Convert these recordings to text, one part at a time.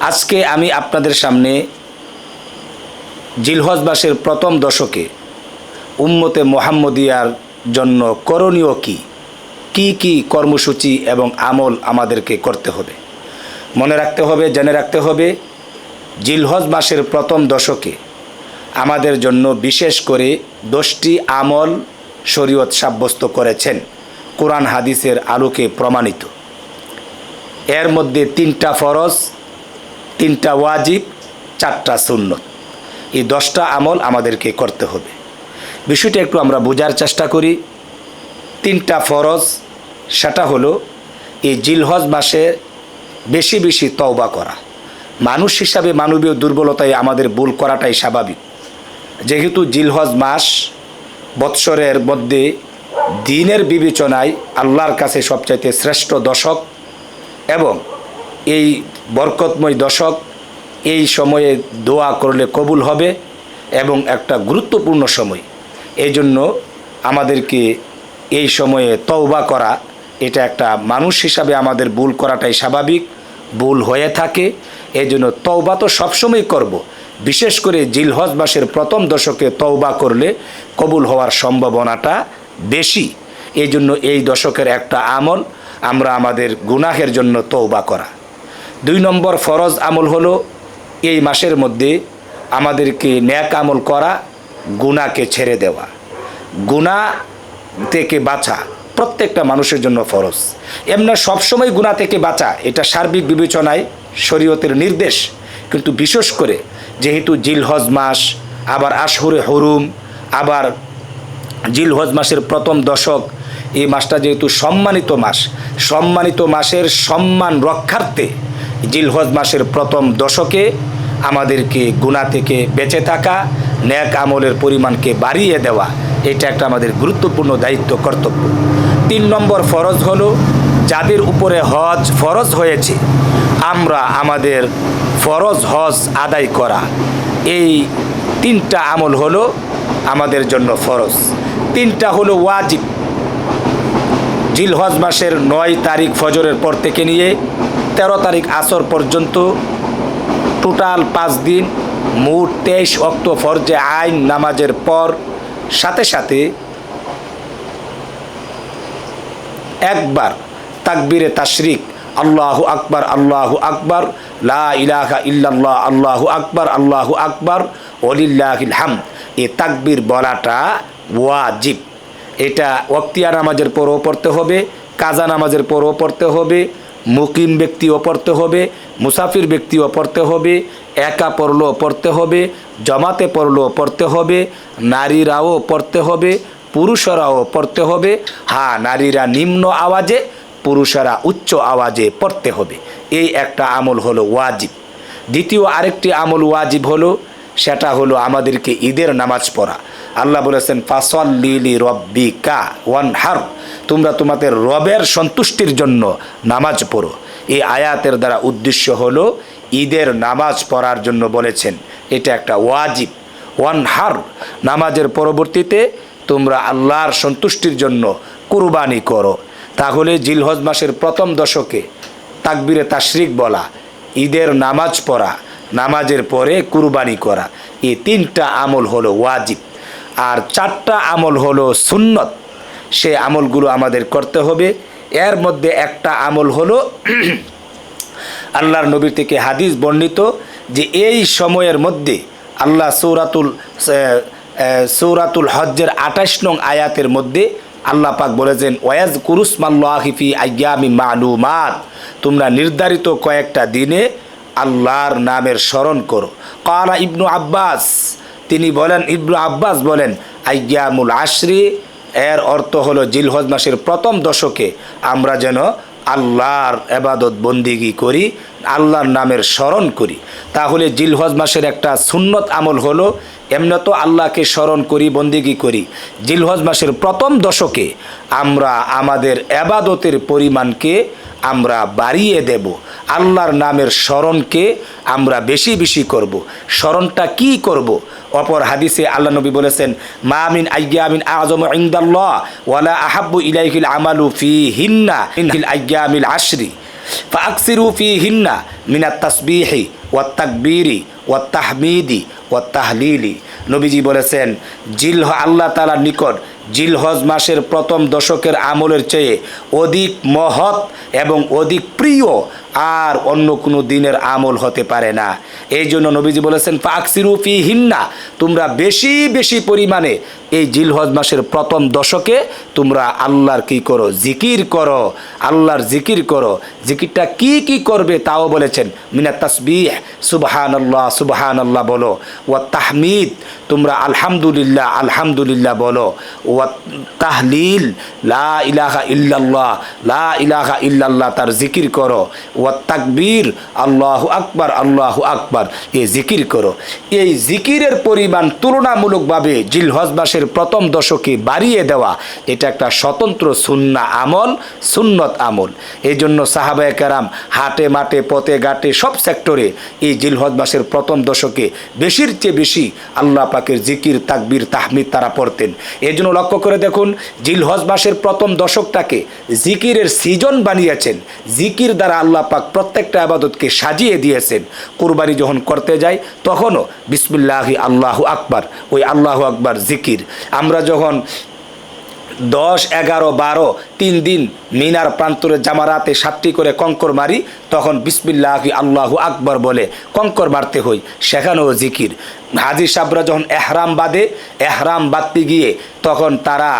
আজকে আমি আপনাদের সামনে জিলহজ মাসের প্রথম দশকে উম্মতে মোহাম্মদিয়ার জন্য করণীয় কি? কি কি কর্মসূচি এবং আমল আমাদেরকে করতে হবে? মনে রাখতে হবে, জেনে রাখতে হবে জিলহজ মাসের প্রথম দশকে আমাদের জন্য বিশেষ করে দশটি আমল শরীয়ত সাব্যস্ত করেছেন। কোরআন হাদিসের আলোকে প্রমাণিত। এর মধ্যে তিনটা ফরজ তিনটা ওয়াজিব, চারটা সুন্নত। এই দশটা আমল আমাদেরকে করতে হবে। বিষয়টা একটু আমরা বোঝার চেষ্টা করি। তিনটা ফরজ, সেটা হলো এই জিলহজ মাসে বেশি বেশি তওবা করা। মানুষ হিসাবে মানবীয় দুর্বলতায় আমাদের ভুল করাটাই স্বাভাবিক। যেহেতু জিলহজ মাস বৎসরের মধ্যে দিনের বিবেচনায় আল্লাহর কাছে সবচাইতে শ্রেষ্ঠ দশক এবং এই বরকতময় দশক, এই সময়ে দোয়া করলে কবুল হবে এবং একটা গুরুত্বপূর্ণ সময়। এই জন্য আমাদেরকে এই সময়ে তওবা করা, এটা একটা মানুষ হিসাবে আমাদের ভুল করাটাই স্বাভাবিক, ভুল হয়ে থাকে। এই জন্য তওবা তো সবসময় করব। বিশেষ করে জিলহজ মাসের প্রথম দশকে তওবা করলে কবুল হওয়ার সম্ভাবনাটা বেশি। এই জন্য এই দশকের একটা আমল, আমরা আমাদের গুনাহের জন্য তওবা করা। দুই নম্বর ফরজ আমল হলো এই মাসের মধ্যে আমাদেরকে ন্যাক আমল করা গুণাকে ছেড়ে দেওয়া। গুণা থেকে বাঁচা প্রত্যেকটা মানুষের জন্য ফরজ। এমনি সবসময় গুণা থেকে বাঁচা, এটা সার্বিক বিবেচনায় শরীয়তের নির্দেশ। কিন্তু বিশেষ করে যেহেতু জিলহজ মাস, আবার আশহুরে হরুম, আবার জিলহজ মাসের প্রথম দশক, এই মাসটা যেহেতু সম্মানিত মাস, সম্মানিত মাসের সম্মান রক্ষার্থে জিলহজ মাসের প্রথম দশকে আমাদেরকে গুণা থেকে বেঁচে থাকা, ন্যাক আমলের পরিমাণকে বাড়িয়ে দেওয়া, এটা একটা আমাদের গুরুত্বপূর্ণ দায়িত্ব, কর্তব্য। তিন নম্বর ফরজ হলো, যাদের উপরে হজ ফরজ হয়েছে, আমরা আমাদের ফরজ হজ আদায় করা। এই তিনটা আমল হলো আমাদের জন্য ফরজ। তিনটা হলো ওয়াজিব। জিলহজ মাসের নয় তারিখ ফজরের পর থেকে নিয়ে তেরো তারিখ আসর পর্যন্ত টোটাল পাঁচ দিন, মোট তেইশ অক্ট ফরজে আইন নামাজের পর সাথে সাথে একবার তাকবিরে তাশরিক, আল্লাহু আকবার আল্লাহু আকবার, লা ইলাহা ইল্লাল্লাহ, আল্লাহু আকবার আল্লাহু আকবার অলিল্লাহিল হাম এ তাকবির বলাটা ওয়াজিব। এটা ওক্তিয়া নামাজের পরও পড়তে হবে, কাজা নামাজের পরও পড়তে হবে, মুকিম ব্যক্তিও পড়তে হবে, মুসাফির ব্যক্তিও পড়তে হবে, একা পড়লেও পড়তে হবে, জমাতে পড়লেও পড়তে হবে, নারীরাও পড়তে হবে, পুরুষরাও পড়তে হবে হ্যাঁ নারীরা নিম্ন আওয়াজে, পুরুষেরা উচ্চ আওয়াজে পড়তে হবে। এই একটা আমল হলো ওয়াজিব। দ্বিতীয় আরেকটি আমল ওয়াজিব হলো সেটা হলো আমাদেরকে ঈদের নামাজ পড়া। আল্লাহ বলেছেন ফাসল লিলি রব্বি কা ওয়ান হার তোমরা তোমাদের রবের সন্তুষ্টির জন্য নামাজ পড়ো। এই আয়াতের দ্বারা উদ্দেশ্য হলো, ঈদের নামাজ পড়ার জন্য বলেছেন, এটা একটা ওয়াজিব ওয়ান হার নামাজের পরবর্তীতে তোমরা আল্লাহর সন্তুষ্টির জন্য কুরবানি করো। তাহলে জিলহজ মাসের প্রথম দশকে তাকবিরে তাশরিক বলা, ঈদের নামাজ পড়া নামাজের পরে কুরবানি করা। এই তিনটা আমল হলো ওয়াজিব। আর চারটা আমল হলো সুন্নত। সে আমলগুলো আমাদের করতে হবে। এর মধ্যে একটা আমল হলো আল্লাহর নবীর থেকে হাদিস বর্ণিত যে এই সময়ের মধ্যে আল্লাহ সৌরাতুল সৌরাতুল হজ্জের আঠাশ নং আয়াতের মধ্যে আল্লাহ পাক বলেছেন ওয়াজ কুরুসমাল্লাহিফি আয়ামি মালুমাত। তোমরা নির্ধারিত কয়েকটা দিনে আল্লাহর নামের স্মরণ করো। কালা ইবনু আব্বাস, তিনি বলেন, ইবনু আব্বাস বলেন আয়ামুল আশরি, এর অর্থ হলো জিলহজ মাসের প্রথম দশকে আমরা যেন আল্লাহর এবাদত বন্দিগি করি, আল্লাহর নামের স্মরণ করি। তাহলে জিলহজ মাসের একটা সুন্নত আমল হলো, এমনি তো আল্লাহকে স্মরণ করি, বন্দিগি করি। জিলহজ মাসের প্রথম দশকে আমরা আমাদের এবাদতের পরিমাণকে আমরা বাড়িয়ে দেব। আল্লাহর নামের স্মরণকে আমরা বেশি বেশি করব। স্মরণটা কি করব। অপর হাদিসে আল্লাহ নবী বলেছেন মামিন আইয়ামিন আজম ইন্দাল্লাহ ওয়ালা আহাব্বু ইলাইহিল আমালু ফি হিন্না ইনহিল আইয়ামিল আশরি ফাকসিরু ফি হিন্না মিনা তাসবিহি ওয়াত তাকবীরি ওয়াত তাহমিদি ওয়াত তাহলিলি নবীজি বলেছেন, জিল আল্লাহ তালার নিকট জিলহজ মাসের প্রথম দশকের আমলের চেয়ে অধিক মহৎ এবং অধিক প্রিয় আর অন্য কোনো দিনের আমল হতে পারে না। এই জন্য নবীজি বলেছেন ফাকসিরুফি হিন্না তোমরা বেশি বেশি পরিমাণে এই জিলহজ মাসের প্রথম দশকে তোমরা আল্লাহর কি করো? জিকির করো। আল্লাহর জিকির করো। জিকিরটা কি কি করবে তাও বলেছেন মিনা তসবিহ সুবহান আল্লাহ আল্লাহ বলো, ওয়া তাহমিদ তোমরা আলহামদুলিল্লাহ আলহামদুলিল্লাহ বলো, ওয়া তাহলিল লা ইলাহা ইল্লাল্লাহ লা ইলাহা ইল্লাল্লাহ তার জিকির করো, ওয়া তাকবীর, আল্লাহু আকবার আল্লাহু আকবার। এই জিকির করো। এই জিকিরের পরিমাণ তুলনামূলকভাবে জিলহজ মাসের প্রথম দশকে বাড়িয়ে দেওয়া, এটা একটা স্বতন্ত্র সুন্না আমল, সুন্নত আমল। এই জন্য সাহাবায়ে কেরাম হাটে মাঠে, পথে ঘাটে, সব সেক্টরে এই জিলহজ মাসের প্রথম দশকে বেশির চেয়ে বেশি আল্লাহ পাকের জিকির, তাকবীর, তাহমিদ তারা পড়তেন। এই জন্য লক্ষ্য করে দেখুন, জিলহজ মাসের প্রথম দশকটাকে জিকিরের সিজন বানিয়েছেন। জিকির দ্বারা আল্লাহ পাক প্রত্যেকটা আবাদতকে সাজিয়ে দিয়েছেন। কুরবানি যখন করতে যাই, তখনও বিসমুল্লাহি আল্লাহ আকবার, ওই আল্লাহ আকবার জিকির। আমরা যখন দশ, এগারো, বারো, তিন দিন মিনার প্রান্তরে জামারাতে সাতটি করে কঙ্কর মারি, তখন বিসমিল্লাহি আল্লাহ আকবর বলে কঙ্কর মারতে হই, সেখানেও জিকির। হাজি সাবরা যখন এহরাম বাঁধে এহরাম বাঁধতে গিয়ে তখন তারা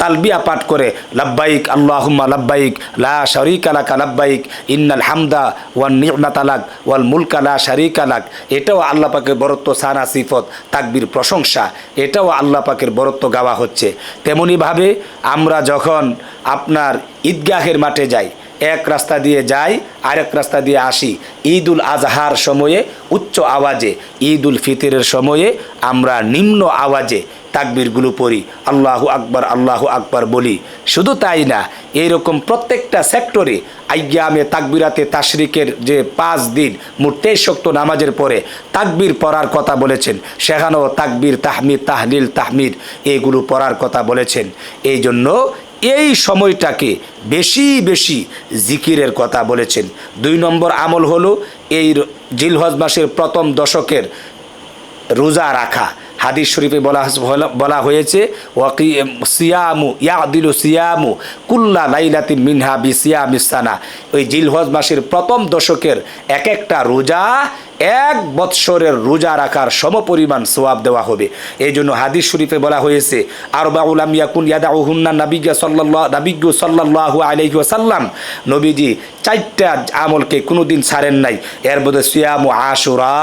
তালবিয়া পাঠ করে, লাব্বাইক আল্লাহুম্মা লাব্বাইক, লা শরিক আলাকা লাব্বাইক, ইন্নাল হামদা ওয়ান নিয়মাত আলাক ওয়াল মুলকা লা শরিক আলাক এটাও আল্লাহ পাকের বরত্ব সানা সিফত, তাকবির প্রশংসা। এটাও আল্লাহ পাকের বরত্ব গাওয়া হচ্ছে। তেমনিভাবে আমরা যখন আপনার ঈদগাহের মাঠে যাই এক রাস্তা দিয়ে যাই, আরেক রাস্তা দিয়ে আসি। ঈদ উল আজহার সময়ে, উচ্চ আওয়াজে ঈদ উল ফিতরের সময়ে আমরা নিম্ন আওয়াজে তাকবিরগুলো পড়ি। আল্লাহু আকবার আল্লাহু আকবার বলি। শুধু তাই না এইরকম প্রত্যেকটা সেক্টরে আইয়ামে তাকবিরাতে তাশরিকের যে পাঁচ দিন, মোট শক্ত নামাজের পরে তাকবির পড়ার কথা বলেছেন। সেখানেও তাকবির, তাহমিদ, তাহলিল, তাহমিদ, এগুলো পড়ার কথা বলেছেন। এই জন্য এই সময়টাকে বেশি বেশি জিকিরের কথা বলেছেন। দুই নম্বর আমল হলো এই জিলহজ মাসের প্রথম দশকের রোজা রাখা। হাদিস শরীফে বলা বলা হয়েছে, ওয়াকি সিয়ামু ইয়াদিলু সিয়ামু কুল্লা লাইলাতি মিনহা বি সিয়ামিসানা ওই জিলহজ মাসের প্রথম দশকের এক একটা রোজা এক বৎসরের রোজা রাখার সমপরিমাণ সোয়াব দেওয়া হবে। এই জন্য হাদিস শরীফে বলা হয়েছে আর বাউলাম ইয়াকুন ইয়াদা ওহুন্না নাবিজ্ঞা সাল্লাহ নাবিজ্ঞ সাল্লাহ সাল্লাম নবীজি চারটা আমলকে কোনোদিন ছাড়েন নাই। এর মধ্যে সিয়াম ও আশুরা,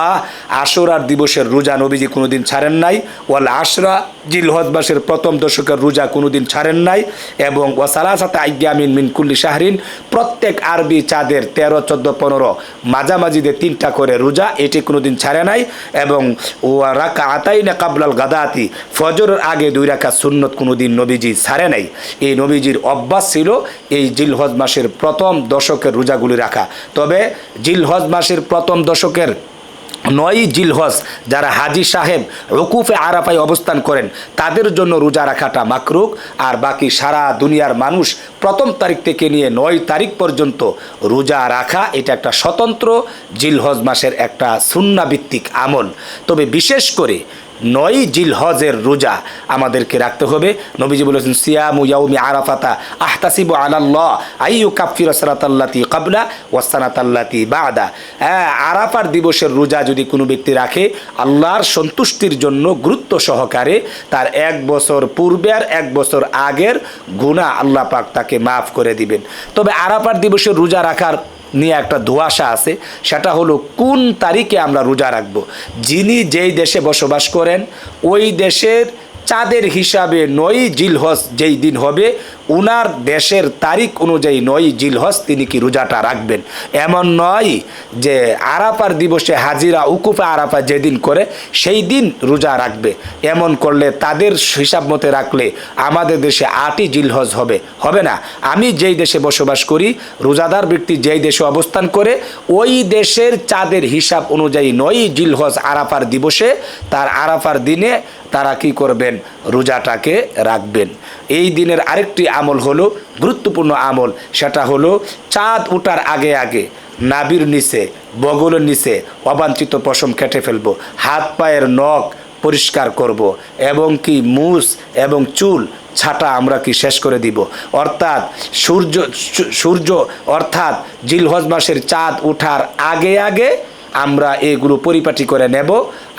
আশুরার দিবসের রোজা নবীজি কোনোদিন ছাড়েন নাই, ওয়াল আশরা, জিলহজ মাসের প্রথম দশকের রোজা কোনোদিন ছাড়েন নাই, এবং ওয়াসালাসাতে আজ্ঞামিন মিন কুল্লি শাহরিন, প্রত্যেক আরবি চাঁদের তেরো, চোদ্দ, পনেরো মাঝামাঝিদের তিনটা করে রোজা এটি কোনোদিন ছাড়ে নাই, এবং ও রাকা আতাই না কাবলাল গাদাতি, ফজরের আগে দুই রাখা সুন্নত কোনোদিন নবীজি ছাড়ে নাই। এই নবীজির অভ্যাস ছিল এই জিলহজ মাসের প্রথম দশকের রোজাগুলি রাখা। তবে জিলহজ মাসের প্রথম দশকের নয় জিলহজ যারা হাজি সাহেব রকুফে আরাফায় অবস্থান করেন, তাদের জন্য রোজা রাখাটা মাকরুক আর বাকি সারা দুনিয়ার মানুষ প্রথম তারিখ থেকে নিয়ে নয় তারিখ পর্যন্ত রোজা রাখা, এটা একটা স্বতন্ত্র জিলহজ মাসের একটা সুন্নাভিত্তিক আমল। তবে বিশেষ করে নয় জিলহজের রোজা আমাদেরকে রাখতে হবে। নবীজি বলেছেন, সিয়ামু ইয়াউমি আরাফাতা আহতাসিবু আলাল্লাহ আইয়ু কাফির সালাতাল্লাতি কাবলা ওয়াসানাতাল্লাতি বাদা। হ্যাঁ আরাফার দিবসের রোজা যদি কোনো ব্যক্তি রাখে, আল্লাহর সন্তুষ্টির জন্য গুরুত্ব সহকারে তার এক বছর পূর্বে আর এক বছর আগের গুণা আল্লাহ পাক তাকে মাফ করে দিবেন। তবে আরাফার দিবসের রোজা রাখার নিয়ে একটা ধোয়াশা আছে, সেটা হলো কোন তারিখে আমরা রোজা রাখব? যিনি যেই দেশে বসবাস করেন, ওই দেশের চাঁদের হিসাবে নয় জিলহস যেই দিন হবে উনার দেশের তারিখ অনুযায়ী নয় জিলহজ, তিনি কি রোজাটা রাখবেন? এমন নয় যে আরাপার দিবসে হাজিরা, উকুফা আরাফা যেদিন করে, সেই দিন রোজা রাখবে। এমন করলে তাদের হিসাব মতে রাখলে আমাদের দেশে আটই জিলহজ হবে। হবে না। আমি যেই দেশে বসবাস করি, রোজাদার ব্যক্তি যেই দেশে অবস্থান করে, ওই দেশের চাঁদের হিসাব অনুযায়ী নয় জিলহজ আরাফার দিবসে, তার আরাফার দিনে তারা কি করবেন? রোজাটাকে রাখবেন। এই দিনের আরেকটি আমল হলো, গুরুত্বপূর্ণ আমল। সেটা হলো, চাঁদ ওঠার আগে আগে, নাবির নিচে, বগলের নিচে অবাঞ্ছিত পশম কেটে ফেলব, হাত পায়ের নখ পরিষ্কার করব, এবং কি মুস এবং চুল, ছাটা আমরা কি শেষ করে দিব? অর্থাৎ সূর্য সূর্য অর্থাৎ জিলহজ মাসের চাঁদ ওঠার আগে আগে আমরা এগুলো পরিপাটি করে নেব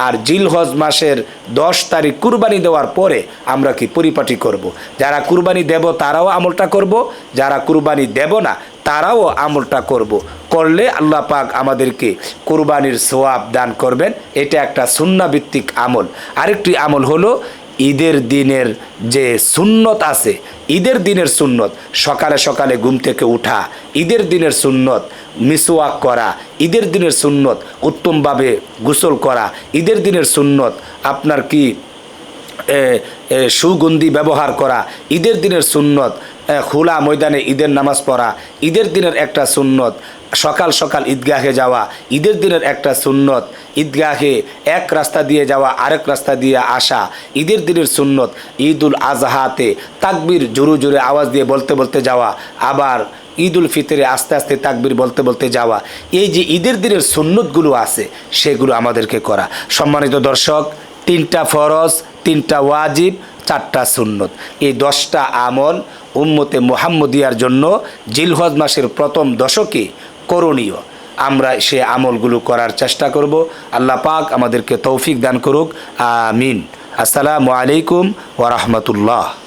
আর জিলহজ মাসের দশ তারিখ কুরবানি দেওয়ার পরে আমরা কি পরিপাটি করব। যারা কুরবানি দেব তারাও আমলটা করব, যারা কুরবানি দেব না তারাও আমলটা করব। করলে আল্লাহ পাক আমাদেরকে কুরবানির সোয়াব দান করবেন এটা একটা সুন্নাভিত্তিক আমল আরেকটি আমল হলো ঈদের দিনের যে সুন্নত আছে, ঈদের দিনের সুন্নত, সকালে সকালে ঘুম থেকে উঠা, ঈদের দিনের সুন্নত, মিসওয়াক করা, ঈদের দিনের সুন্নত, উত্তমভাবে গোসল করা, ঈদের দিনের সুন্নত, আপনার কি সুগন্ধি ব্যবহার করা, ঈদের দিনের সুন্নত খোলা ময়দানে ঈদের নামাজ পড়া, ঈদের দিনের একটা সুন্নত, সকাল সকাল ঈদগাহে যাওয়া, ঈদের দিনের একটা সুন্নত, ঈদগাহে এক রাস্তা দিয়ে যাওয়া, আরেক রাস্তা দিয়ে আসা, ঈদের দিনের সুন্নত, ঈদুল আজহাতে তাকবির জোরে জোরে আওয়াজ দিয়ে বলতে বলতে যাওয়া, আবার ঈদ উল ফিতরে আস্তে আস্তে তাকবির বলতে বলতে যাওয়া, এই যে ঈদের দিনের সুন্নতগুলো আছে, সেগুলো আমাদেরকে করা। সম্মানিত দর্শক, তিনটা ফরজ, তিনটা ওয়াজিব চারটা সুন্নত। এই দশটা আমল উম্মতে মোহাম্মদিয়ার জন্য জিলহজ মাসের প্রথম দশকে করণীয়। আমরা সে আমলগুলো করার চেষ্টা করব। আল্লাহ পাক আমাদেরকে তৌফিক দান করুক। আমিন। আসসালামু আলাইকুম ওরহমতুল্লাহ